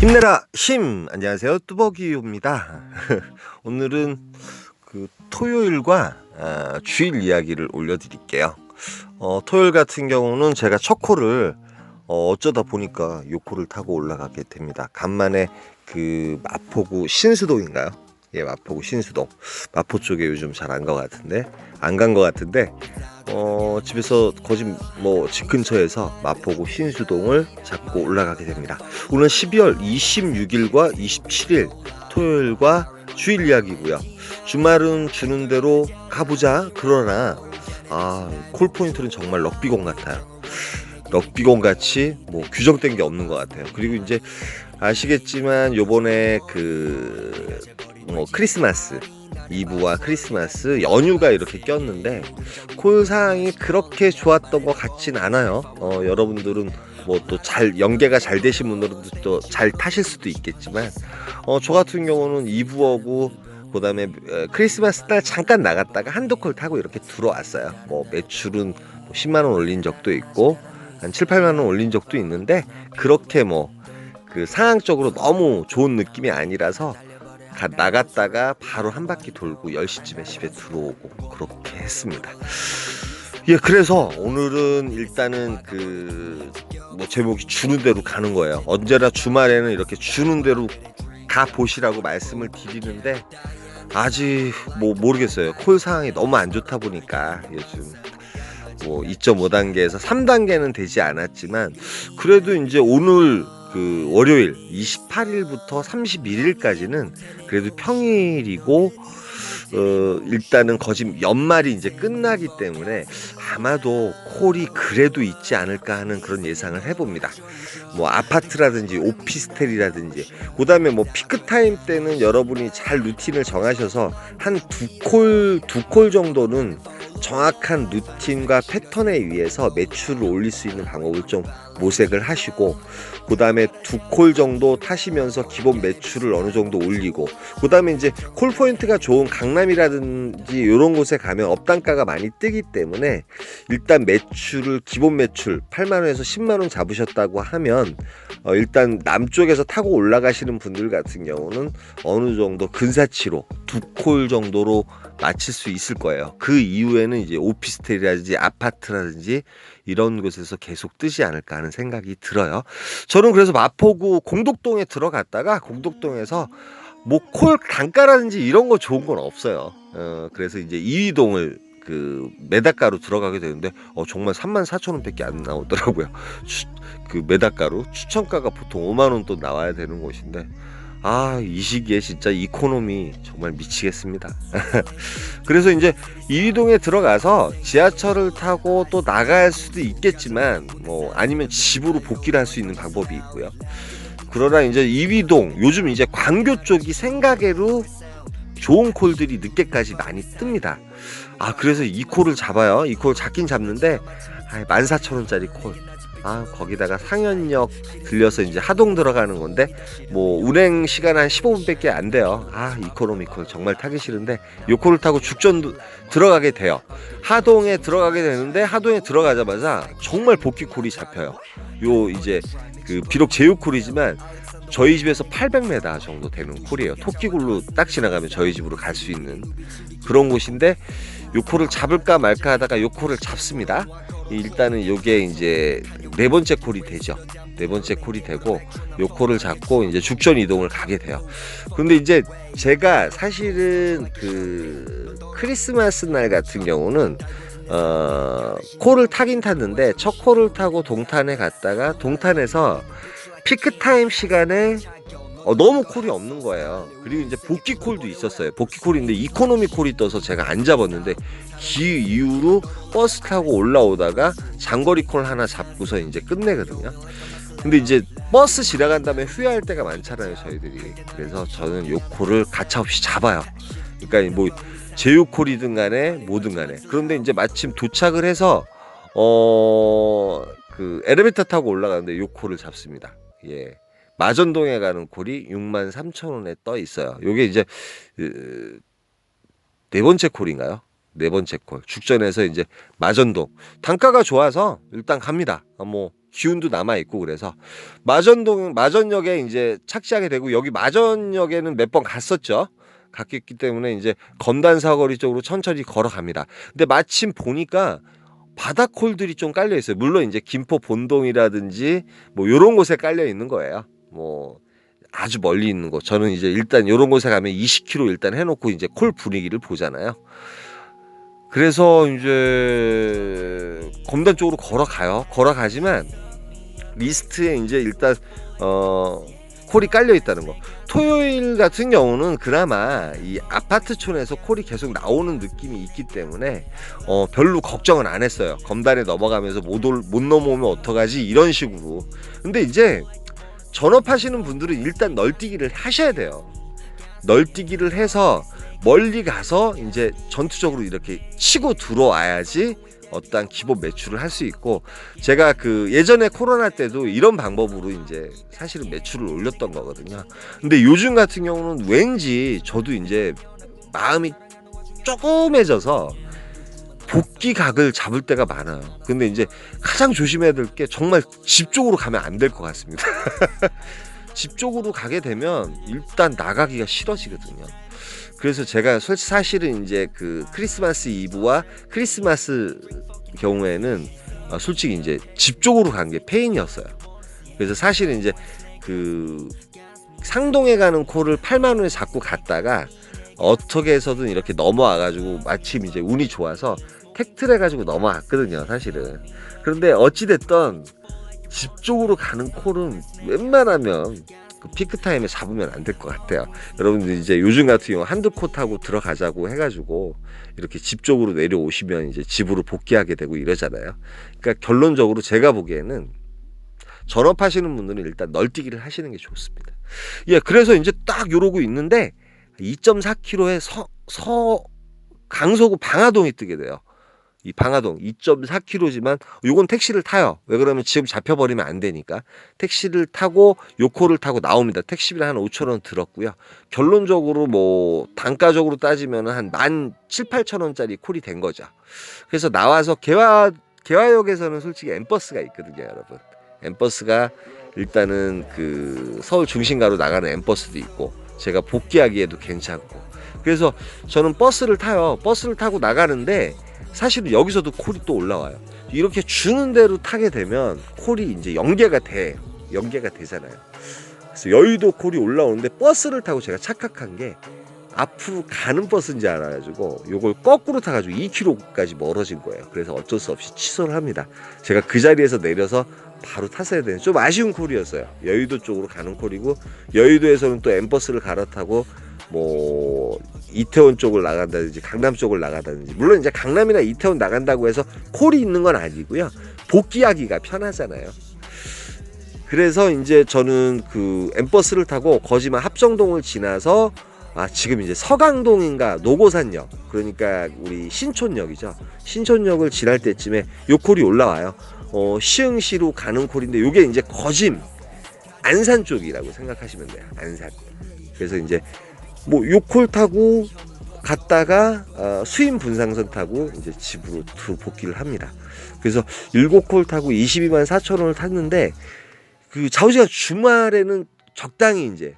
힘내라 힘. 안녕하세요. 뚜벅이입니다. 오늘은 그 토요일과 아, 주일 이야기를 올려드릴게요. 어, 토요일 같은 경우는 제가 첫 코를 어, 어쩌다 보니까 요 코를 타고 올라가게 됩니다. 간만에 그 마포구 신수동인가요? 예 마포구 신수동 마포 쪽에 요즘 잘안가 같은데 안 간 것 같은데 어, 집에서 거짓 뭐집 근처에서 마포구 신수동을 잡고 올라가게 됩니다. 오늘 12월 26일과 27일 토요일과 주일 이야기고요. 주말은 주는 대로 가보자. 그러나 아, 콜 포인트는 정말 럭비공 같아요. 럭비공 같이 뭐 규정된 게 없는 것 같아요. 그리고 이제 아시겠지만 요번에 그 뭐 크리스마스 이브와 크리스마스 연휴가 이렇게 꼈는데 콜 상황이 그렇게 좋았던 것 같진 않아요. 어, 여러분들은 뭐 또 잘 연계가 잘 되신 분들은 또 잘 타실 수도 있겠지만 어, 저 같은 경우는 이브하고 그다음에 에, 크리스마스 날 잠깐 나갔다가 한두 콜 타고 이렇게 들어왔어요. 뭐 매출은 뭐 10만 원 올린 적도 있고 한 7, 8만 원 올린 적도 있는데 그렇게 뭐 그 상황적으로 너무 좋은 느낌이 아니라서 가, 나갔다가 바로 한 바퀴 돌고 10시쯤에 집에 들어오고 그렇게 했습니다. 예, 그래서 오늘은 일단은 그 뭐 제목이 주는 대로 가는 거예요. 언제나 주말에는 이렇게 주는 대로 가 보시라고 말씀을 드리는데 아직 뭐 모르겠어요. 콜 상황이 너무 안 좋다 보니까 요즘 뭐 2.5단계에서 3단계는 되지 않았지만 그래도 이제 오늘 그 월요일 28일부터 31일까지는 그래도 평일이고 어 일단은 거짓 연말이 이제 끝나기 때문에 아마도 콜이 그래도 있지 않을까 하는 그런 예상을 해봅니다. 뭐 아파트라든지 오피스텔이라든지 그 다음에 뭐 피크 타임 때는 여러분이 잘 루틴을 정하셔서 한 두 콜 두 콜 정도는 정확한 루틴과 패턴에 의해서 매출을 올릴 수 있는 방법을 좀 모색을 하시고 그 다음에 두 콜 정도 타시면서 기본 매출을 어느 정도 올리고 그 다음에 이제 콜 포인트가 좋은 강남이라든지 이런 곳에 가면 업단가가 많이 뜨기 때문에 일단 매출을 기본 매출 8만 원에서 10만 원 잡으셨다고 하면 어 일단 남쪽에서 타고 올라가시는 분들 같은 경우는 어느 정도 근사치로 두 콜 정도로 마칠 수 있을 거예요. 그 이후에는 이제 오피스텔이라든지 아파트라든지 이런 곳에서 계속 뜨지 않을까 하는 생각이 들어요. 저는 그래서 마포구 공덕동에 들어갔다가 공덕동에서 뭐콜 단가라든지 이런 거 좋은 건 없어요. 어, 그래서 이제 이위동을 그 메다가로 들어가게 되는데 어, 정말 3만 4천 원밖에 안 나오더라고요. 추, 그 메다가로 추천가가 보통 5만 원 또 나와야 되는 곳인데 아, 이 시기에 진짜 이코노미 정말 미치겠습니다. 그래서 이제 이위동에 들어가서 지하철을 타고 또 나갈 수도 있겠지만, 뭐, 아니면 집으로 복귀를 할 수 있는 방법이 있고요. 그러나 이제 이위동, 요즘 이제 광교 쪽이 생각외로 좋은 콜들이 늦게까지 많이 뜹니다. 아, 그래서 이 콜을 잡아요. 이 콜 잡긴 잡는데, 아, 14,000원짜리 콜. 아 거기다가 상현역 들려서 이제 하동 들어가는 건데 뭐 운행 시간 한 15분밖에 안 돼요. 아 이코노미콜 정말 타기 싫은데 요코를 타고 죽전 들어가게 돼요. 하동에 들어가게 되는데 하동에 들어가자마자 정말 복귀 콜이 잡혀요. 요 이제 그 비록 제휴콜이지만 저희 집에서 800m 정도 되는 콜이에요. 토끼굴로 딱 지나가면 저희 집으로 갈 수 있는 그런 곳인데 요 콜을 잡을까 말까 하다가 요 콜을 잡습니다. 일단은 요게 이제 네 번째 콜이 되죠. 네 번째 콜이 되고 요 콜을 잡고 이제 죽전 이동을 가게 돼요. 근데 이제 제가 사실은 그 크리스마스 날 같은 경우는 어 콜을 타긴 탔는데 첫 콜을 타고 동탄에 갔다가 동탄에서 피크 타임 시간에 어, 너무 콜이 없는 거예요. 그리고 이제 복귀 콜도 있었어요. 복귀 콜인데 이코노미 콜이 떠서 제가 안 잡았는데 그 이후로 버스 타고 올라오다가 장거리 콜 하나 잡고서 이제 끝내거든요. 근데 이제 버스 지나간 다음에 후회할 때가 많잖아요, 저희들이. 그래서 저는 요 콜을 가차없이 잡아요. 그러니까 뭐 제휴 콜이든 간에 뭐든 간에. 그런데 이제 마침 도착을 해서 어 그 엘리베이터 타고 올라가는데 요 콜을 잡습니다. 예. 마전동에 가는 콜이 6만 3천 원에 떠 있어요. 요게 이제 그, 네 번째 콜인가요? 네 번째 콜. 죽전에서 이제 마전동 단가가 좋아서 일단 갑니다. 아, 뭐 기운도 남아 있고 그래서 마전동 마전역에 이제 착지하게 되고 여기 마전역에는 몇 번 갔었죠. 갔기 때문에 이제 검단 사거리 쪽으로 천천히 걸어갑니다. 근데 마침 보니까 바닥홀들이 좀 깔려 있어요. 물론 이제 김포 본동이라든지 뭐 요런 곳에 깔려 있는 거예요. 뭐 아주 멀리 있는 곳. 저는 이제 일단 요런 곳에 가면 20km 일단 해놓고 이제 콜 분위기를 보잖아요. 그래서 이제 검단 쪽으로 걸어가요. 걸어가지만 리스트에 이제 일단 어 콜이 깔려 있다는 거. 토요일 같은 경우는 그나마 이 아파트촌에서 콜이 계속 나오는 느낌이 있기 때문에 어 별로 걱정은 안 했어요. 검단에 넘어가면서 못, 올, 못 넘어오면 어떡하지 이런 식으로. 근데 이제 전업하시는 분들은 일단 널뛰기를 하셔야 돼요. 널뛰기를 해서 멀리 가서 이제 전투적으로 이렇게 치고 들어와야지 어떠한 기본 매출을 할 수 있고 제가 그 예전에 코로나 때도 이런 방법으로 이제 사실은 매출을 올렸던 거거든요. 근데 요즘 같은 경우는 왠지 저도 이제 마음이 조금해져서 복귀 각을 잡을 때가 많아요. 근데 이제 가장 조심해야 될 게 정말 집 쪽으로 가면 안 될 것 같습니다. 집 쪽으로 가게 되면 일단 나가기가 싫어지거든요. 그래서 제가 솔- 사실은 이제 그 크리스마스 이브와 크리스마스 경우에는 어, 솔직히 이제 집 쪽으로 간 게 페인이었어요. 그래서 사실은 이제 그 상동에 가는 코를 8만 원에 잡고 갔다가 어떻게 해서든 이렇게 넘어와 가지고 마침 이제 운이 좋아서 택트를 해가지고 넘어왔거든요 사실은. 그런데 어찌됐던 집 쪽으로 가는 콜은 웬만하면 그 피크 타임에 잡으면 안 될 것 같아요. 여러분들 이제 요즘 같은 경우 한두 코 타고 들어가자고 해가지고 이렇게 집 쪽으로 내려오시면 이제 집으로 복귀하게 되고 이러잖아요. 그러니까 결론적으로 제가 보기에는 전업하시는 분들은 일단 널뛰기를 하시는 게 좋습니다. 예 그래서 이제 딱 요러고 있는데 2.4km의 서, 서 강서구 방화동이 뜨게 돼요. 이 방화동 2.4km지만 요건 택시를 타요. 왜 그러면 지금 잡혀버리면 안 되니까 택시를 타고 요코를 타고 나옵니다. 택시비는 한 5천 원 들었고요. 결론적으로 뭐 단가적으로 따지면 한만 7, 8천 원짜리 콜이 된 거죠. 그래서 나와서 개화 개화역에서는 솔직히 엠버스가 있거든요, 여러분. 엠버스가 일단은 그 서울 중심가로 나가는 엠버스도 있고 제가 복귀하기에도 괜찮고 그래서 저는 버스를 타요. 버스를 타고 나가는데 사실은 여기서도 콜이 또 올라와요. 이렇게 주는 대로 타게 되면 콜이 이제 연계가 돼. 연계가 되잖아요. 그래서 여의도 콜이 올라오는데 버스를 타고 제가 착각한 게 앞으로 가는 버스인지 알아가지고 요걸 거꾸로 타가지고 2km까지 멀어진 거예요. 그래서 어쩔 수 없이 취소를 합니다. 제가 그 자리에서 내려서 바로 탔어야 되는 좀 아쉬운 콜이었어요. 여의도 쪽으로 가는 콜이고 여의도에서는 또 엠버스를 갈아타고 뭐 이태원 쪽을 나간다든지 강남 쪽을 나간다든지 물론 이제 강남이나 이태원 나간다고 해서 콜이 있는 건 아니고요. 복귀하기가 편하잖아요. 그래서 이제 저는 그 엠버스를 타고 거지만 합정동을 지나서 아 지금 이제 서강동인가 노고산역 그러니까 우리 신촌역이죠 신촌역을 지날 때쯤에 요 콜이 올라와요 어 시흥시로 가는 콜인데 요게 이제 거짐 안산 쪽이라고 생각하시면 돼요 안산 그래서 이제 뭐 요콜 타고 갔다가 어, 수임 분상선 타고 이제 집으로 두 복귀를 합니다 그래서 일곱 콜 타고 22만 4천 원을 탔는데 그 좌우지가 주말에는 적당히 이제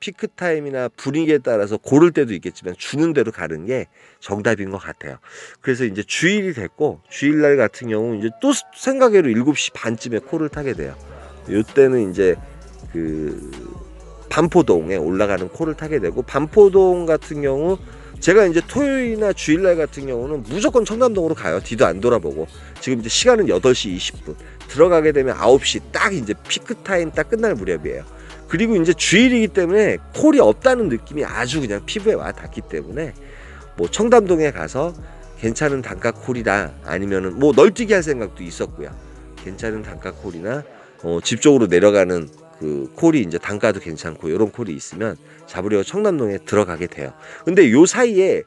피크 타임이나 분위기에 따라서 고를 때도 있겠지만 주는 대로 가는 게 정답인 것 같아요. 그래서 이제 주일이 됐고 주일날 같은 경우 이제 또 생각외로 7시 반쯤에 콜을 타게 돼요. 요때는 이제 그 반포동에 올라가는 콜을 타게 되고 반포동 같은 경우 제가 이제 토요일이나 주일날 같은 경우는 무조건 청담동으로 가요. 뒤도 안 돌아보고 지금 이제 시간은 8시 20분 들어가게 되면 9시 딱 이제 피크 타임 딱 끝날 무렵이에요. 그리고 이제 주일이기 때문에 콜이 없다는 느낌이 아주 그냥 피부에 와 닿기 때문에 뭐 청담동에 가서 괜찮은 단가 콜이다 아니면은 뭐 널뛰기 할 생각도 있었고요. 괜찮은 단가 콜이나 어, 집 쪽으로 내려가는 그 콜이 이제 단가도 괜찮고 이런 콜이 있으면 잡으려고 청담동에 들어가게 돼요. 근데 요 사이에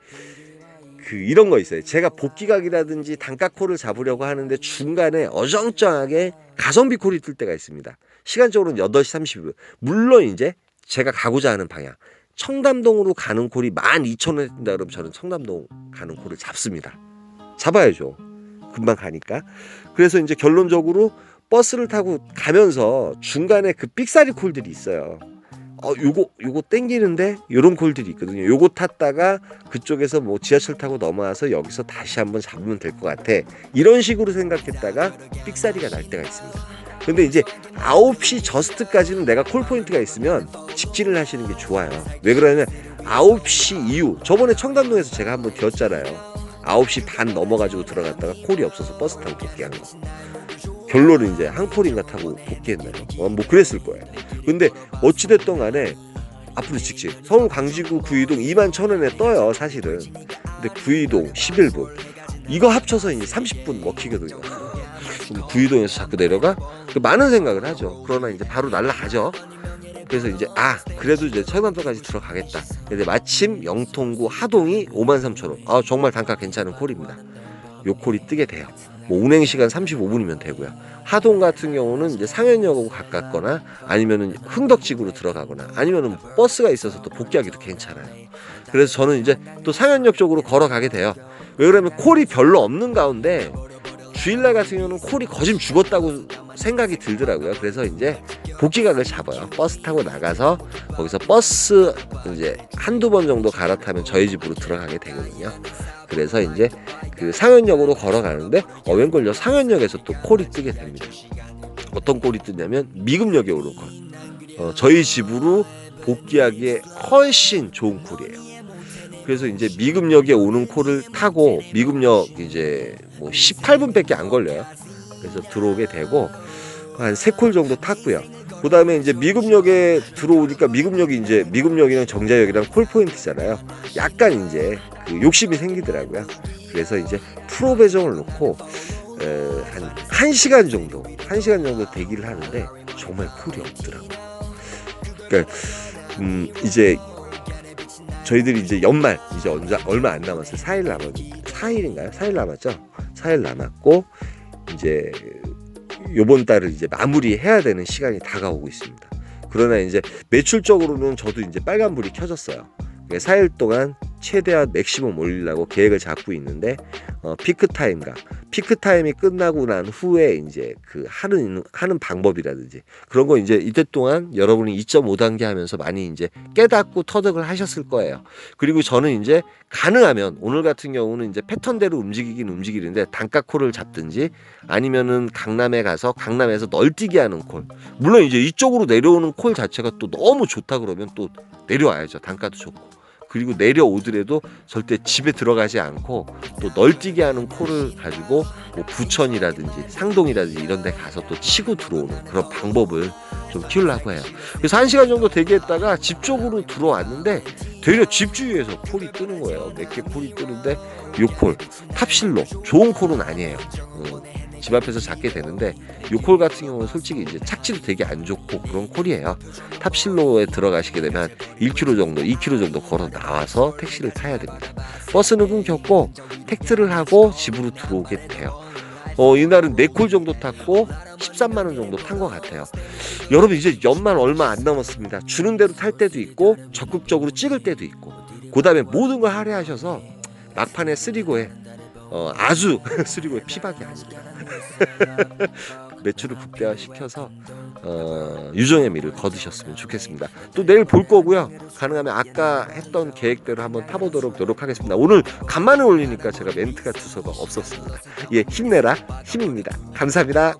그 이런 거 있어요. 제가 복귀각이라든지 단가 콜을 잡으려고 하는데 중간에 어정쩡하게 가성비 콜이 뜰 때가 있습니다. 시간적으로는 8시 30분. 물론 이제 제가 가고자 하는 방향. 청담동으로 가는 콜이 12,000원에 뜬다 그러면 저는 청담동 가는 콜을 잡습니다. 잡아야죠. 금방 가니까. 그래서 이제 결론적으로 버스를 타고 가면서 중간에 그 삑사리 콜들이 있어요. 어, 요거 요거 땡기는데 요런 콜들이 있거든요. 요거 탔다가 그쪽에서 뭐 지하철 타고 넘어와서 여기서 다시 한번 잡으면 될 것 같아. 이런 식으로 생각했다가 삑사리가 날 때가 있습니다. 근데 이제 9시 저스트까지는 내가 콜 포인트가 있으면 직진을 하시는 게 좋아요. 왜 그러냐면 9시 이후 저번에 청담동에서 제가 한번 뛰었잖아요. 9시 반 넘어가지고 들어갔다가 콜이 없어서 버스 타고 복귀한 거. 결론은 이제 항폴인가 타고 복귀했나요? 어, 뭐 그랬을 거예요. 근데 어찌됐든 간에 앞으로 직진 서울 광지구 구이동 2만 천 원에 떠요 사실은. 근데 구이동 11분. 이거 합쳐서 이제 30분 먹히거든요. 구이동에서 자꾸 내려가? 그 많은 생각을 하죠. 그러나 이제 바로 날라가죠. 그래서 이제 아 그래도 이제 청담동까지 들어가겠다. 근데 마침 영통구 하동이 5만 3천 원 아 정말 단가 괜찮은 콜입니다. 요 콜이 뜨게 돼요 뭐 운행 시간 35분이면 되고요. 하동 같은 경우는 이제 상현역하고 가깝거나 아니면은 흥덕지구로 들어가거나 아니면은 버스가 있어서 또 복귀하기도 괜찮아요. 그래서 저는 이제 또 상현역 쪽으로 걸어가게 돼요. 왜 그러면 콜이 별로 없는 가운데 주일날 같은 경우는 콜이 거짐 죽었다고 생각이 들더라고요. 그래서 이제 복귀각을 잡아요. 버스 타고 나가서 거기서 버스 이제 한두 번 정도 갈아타면 저희 집으로 들어가게 되거든요. 그래서 이제 그 상현역으로 걸어가는데 어웬걸요 상현역에서 또 콜이 뜨게 됩니다. 어떤 콜이 뜨냐면 미금역에 오는 콜. 어, 저희 집으로 복귀하기에 훨씬 좋은 콜이에요. 그래서 이제 미금역에 오는 콜을 타고 미금역 이제 뭐 18분밖에 안 걸려요. 그래서 들어오게 되고 한 세 콜 정도 탔고요. 그 다음에 이제 미금역에 들어오니까 미금역이 이제 미금역이랑 정자역이랑 콜 포인트잖아요. 약간 이제 그 욕심이 생기더라고요. 그래서 이제 프로 배정을 놓고 에, 한 1시간 정도, 1시간 정도 대기를 하는데 정말 콜이 없더라고요. 그러니까 음, 이제 저희들이 이제 연말 이제 언제 얼마 안 남았어요. 4일 남았 4일인가요? 4일 남았죠. 4일 남았고 이제 요번 달을 이제 마무리해야 되는 시간이 다가오고 있습니다. 그러나 이제 매출적으로는 저도 이제 빨간불이 켜졌어요. 4일 동안 최대한 맥시멈 올리려고 계획을 잡고 있는데 어, 피크 타임과 피크 타임이 끝나고 난 후에 이제 그 하는 하는 방법이라든지 그런 거 이제 이때 동안 여러분이 2.5단계 하면서 많이 이제 깨닫고 터득을 하셨을 거예요. 그리고 저는 이제 가능하면 오늘 같은 경우는 이제 패턴대로 움직이긴 움직이는데 단가 콜을 잡든지 아니면은 강남에 가서 강남에서 널뛰기 하는 콜. 물론 이제 이쪽으로 내려오는 콜 자체가 또 너무 좋다 그러면 또 내려와야죠. 단가도 좋고. 그리고 내려오더라도 절대 집에 들어가지 않고 또 널뛰기 하는 콜을 가지고 뭐 부천이라든지 상동이라든지 이런 데 가서 또 치고 들어오는 그런 방법을 좀 키우려고 해요. 그래서 한 시간 정도 대기했다가 집 쪽으로 들어왔는데 되려 집 주위에서 콜이 뜨는 거예요. 몇 개 콜이 뜨는데 요 콜, 탑실로 좋은 콜은 아니에요. 음, 집 앞에서 잡게 되는데 요 콜 같은 경우는 솔직히 이제 착지도 되게 안 좋고 그런 콜이에요. 탑실로에 들어가시게 되면 1km 정도, 2km 정도 걸어 나와서 택시를 타야 됩니다. 버스는 끊겼고 택트를 하고 집으로 들어오게 돼요. 어, 이날은 4콜 정도 탔고 13만 원 정도 탄 것 같아요. 여러분 이제 연말 얼마 안 남았습니다. 주는 대로 탈 때도 있고 적극적으로 찍을 때도 있고 그다음에 모든 걸 할애하셔서 막판에 쓰리고에 어, 아주 쓰리고에 피박이 아닙니다. 매출을 극대화시켜서 어, 유종의 미를 거두셨으면 좋겠습니다. 또 내일 볼 거고요. 가능하면 아까 했던 계획대로 한번 타보도록 노력하겠습니다. 오늘 간만에 올리니까 제가 멘트가 두서가 없었습니다. 예, 힘내라 힘입니다. 감사합니다.